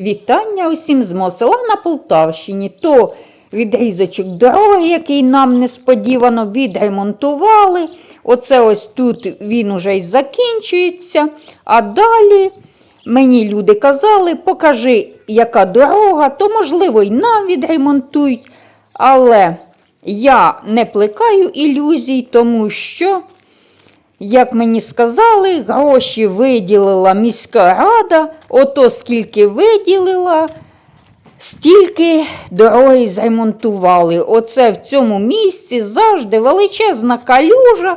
Вітання усім з мого на Полтавщині. То відрізочок дороги, який нам несподівано відремонтували. Оце ось тут він уже й закінчується. А далі мені люди казали, покажи, яка дорога, то, можливо, й нам відремонтують. Але я не плекаю ілюзій, тому що. Як мені сказали, гроші виділила міська рада, ото скільки виділила, стільки дороги зремонтували. Оце в цьому місці завжди величезна калюжа.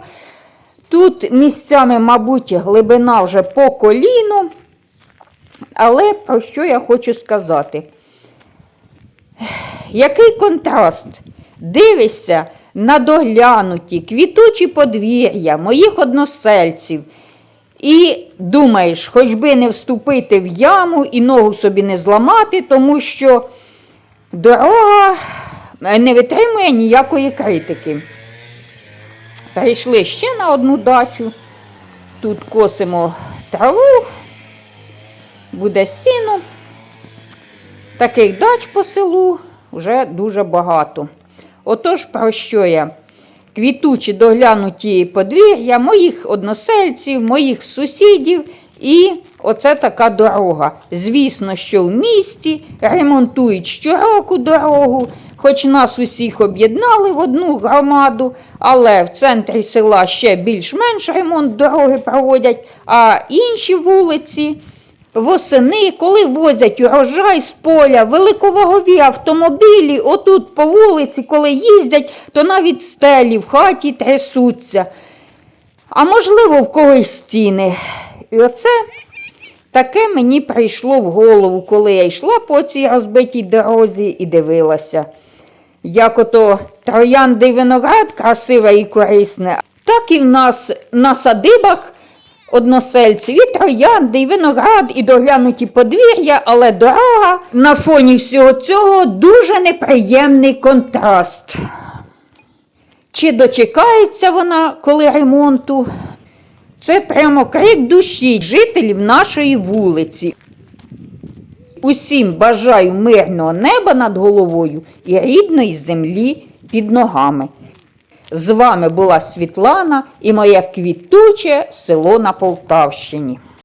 Тут місцями, мабуть, глибина вже по коліну. Але про що я хочу сказати? Який контраст? Дивишся на доглянуті, квітучі подвір'я моїх односельців. І думаєш, хоч би не вступити в яму і ногу собі не зламати, тому що дорога не витримує ніякої критики. Перейшли ще на одну дачу. Тут косимо траву, буде сіно. Таких дач по селу вже дуже багато. Отож, про що я? Квітучі доглянуті подвір'я моїх односельців, моїх сусідів. І оце така дорога. Звісно, що в місті ремонтують щороку дорогу, хоч нас усіх об'єднали в одну громаду, але в центрі села ще більш-менш ремонт дороги проводять, а інші вулиці. Восени, коли возять урожай з поля, великовагові автомобілі, отут по вулиці, коли їздять, то навіть стелі в хаті трясуться. А можливо, в когось стіни. І оце таке мені прийшло в голову, коли я йшла по цій розбитій дорозі і дивилася. Як ото троянди виноград красиве і корисне, так і в нас на садибах односельців, і троянди, і виноград, і доглянуті подвір'я, але дорога на фоні всього цього дуже неприємний контраст. Чи дочекається вона коли ремонту? Це прямо крик душі жителів нашої вулиці. Усім бажаю мирного неба над головою і рідної землі під ногами. З вами була Світлана і моє квітуче село на Полтавщині.